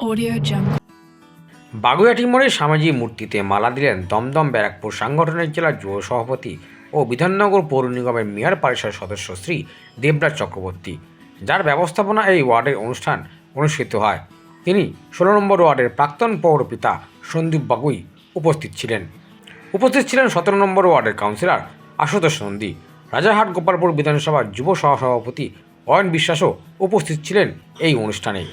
Audio Jungle. Swamiji মূর্তিতে মালা দিলেন দমদম ব্যারাকপুর সাংগঠনিক জেলার যুব সভাপতি ও বিধাননগর পৌর নিগমের মেয়র পরিষদ সদস্য শ্রী দেবরাজ চক্রবর্তী, যার ব্যবস্থাপনা এই ওয়ার্ডের অনুষ্ঠান অনুষ্ঠিত হয়। তিনি ষোলো নম্বর ওয়ার্ডের প্রাক্তন পৌর পিতা সন্দীপ বাগুই উপস্থিত ছিলেন। উপস্থিত ছিলেন সতেরো নম্বর ওয়ার্ডের কাউন্সিলর আশুতোষ নন্দী, রাজারহাট গোপালপুর বিধানসভার যুব সহসভাপতি অয়ন বিশ্বাসও উপস্থিত ছিলেন এই অনুষ্ঠানে।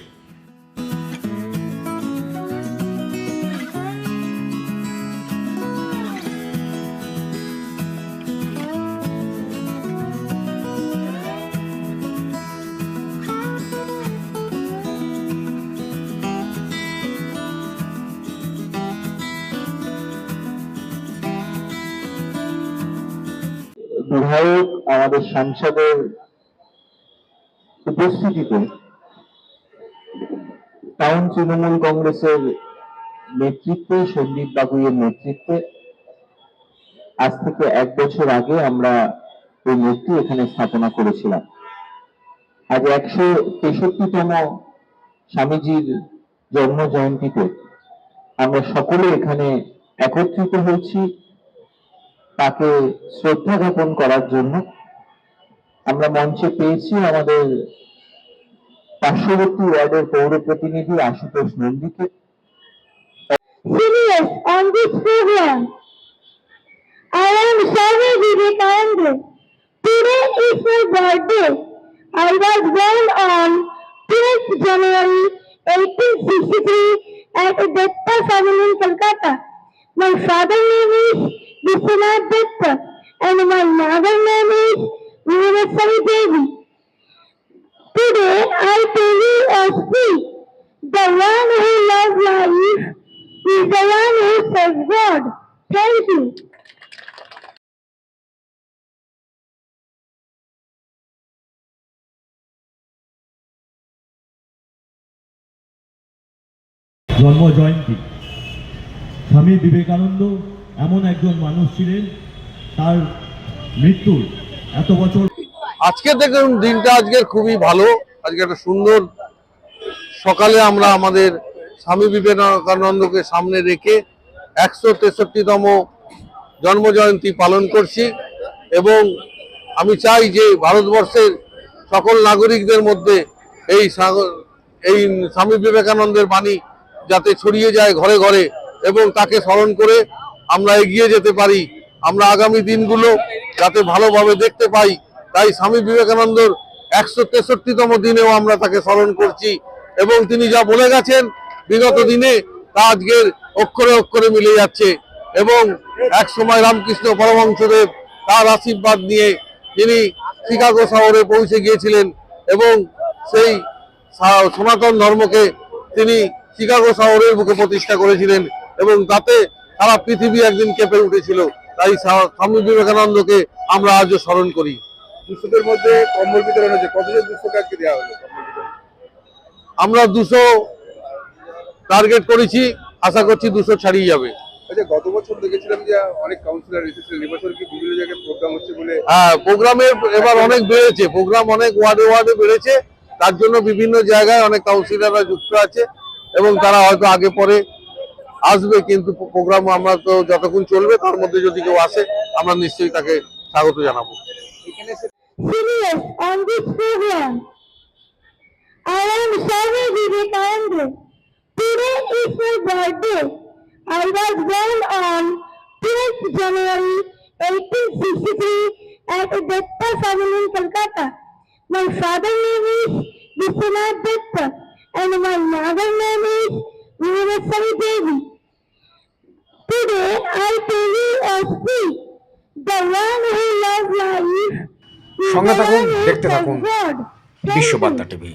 বিধায়ক আমাদের সাংসদের উপস্থিতিতে টাউন তৃণমূল কংগ্রেসের নেতৃত্বে, সন্দীপ বাগুইয়ের নেতৃত্বে, আজ থেকে এক বছর আগে আমরা এই মূর্তি এখানে স্থাপনা করেছিলাম। আজ একশো তেষট্টিতম স্বামীজির জন্ম জয়ন্তীতে আমরা সকলে এখানে একত্রিত হয়েছি। তাকে শ্রদ্ধা জ্ঞাপন করার জন্য আমরা মঞ্চে পেয়েছি আমাদের পার্শ্ববর্তী ওয়ার্ডের পৌর প্রতিনিধি Ashutosh নন্দীকে on this program. I am Swami Vivekananda. Today is my birthday. I was born on 12th January 1863 at Detta family in Kolkata. My father name is Vishwanath Detta and my mother name is Vinasari Devi. Today I tell you a speech. The one who loves life is the one who serves God. Thank you. জন্ম জয়ন্তী স্বামী বিবেকানন্দ এমন একজন মানুষ ছিলেন, তার মৃত্যুর এত বছর আজকে দেখুন, দিনটা আজকে খুবই ভালো। আজকে একটা সুন্দর সকালে আমরা আমাদের স্বামী বিবেকানন্দকে সামনে রেখে একশো তেষট্টিতম জন্মজয়ন্তী পালন করছি এবং আমি চাই যে ভারতবর্ষের সকল নাগরিকদের মধ্যে এই এই স্বামী বিবেকানন্দের বাণী যাতে ছড়িয়ে যায় ঘরে ঘরে এবং তাকে স্মরণ করে আমরা এগিয়ে যেতে পারি, আমরা আগামী দিনগুলো যাতে ভালোভাবে দেখতে পাই। তাই স্বামী বিবেকানন্দর একশো তেষট্টিতম দিনেও আমরা তাকে স্মরণ করছি এবং তিনি যা বলে গেছেন, বিগত দিনে তা আজকের অক্ষরে অক্ষরে মিলে যাচ্ছে এবং এক সময় রামকৃষ্ণ পরমহংসদেব তার আশীর্বাদ নিয়ে তিনি শিকাগো শহরে পৌঁছে গিয়েছিলেন এবং সেই সনাতন ধর্মকে তিনি শিকাগো শহরের বুকে প্রতিষ্ঠা করেছিলেন এবং তাতে সারা পৃথিবী একদিন কেঁপে উঠেছিল। তাই স্বা- স্বামী বিবেকানন্দকে আমরা আজও স্মরণ করি। দুঃস্থদের মধ্যে কম্বল বিতরণ হচ্ছে কতজন আজকে দেওয়া হলো আমরা দুশো টার্গেট করেছি। আশা করছি দুশো ছাড়িয়ে যাবে। আচ্ছা গত বছর দেখেছিলাম যে অনেক কাউন্সিলর এসেছিলেন। এবছর কি বিভিন্ন জায়গায় প্রোগ্রাম হচ্ছে বলে হ্যাঁ প্রোগ্রামের এবার অনেক বেড়েছে। প্রোগ্রাম অনেক ওয়ার্ডে ওয়ার্ডে বেড়েছে। তার জন্য বিভিন্ন জায়গায় অনেক কাউন্সিলররা যুক্ত আছে এবং তারা হয়তো আগে পরে আসবে কিন্তু প্রোগ্রাম আমরা তো যতক্ষণ চলবে তার মধ্যে যদি কেউ আসে আমরা নিশ্চয়ই তাকে স্বাগত জানাব. Today is my birthday. I was born on 12th January 1863 at Detta family in Kolkata. My father name is Vishwanath Detta and my mother name is Vinasari Devi. Today I tell you a speech. The one who loves life সঙ্গে থাকুন দেখতে থাকুন. বিশ্ববার্তা TV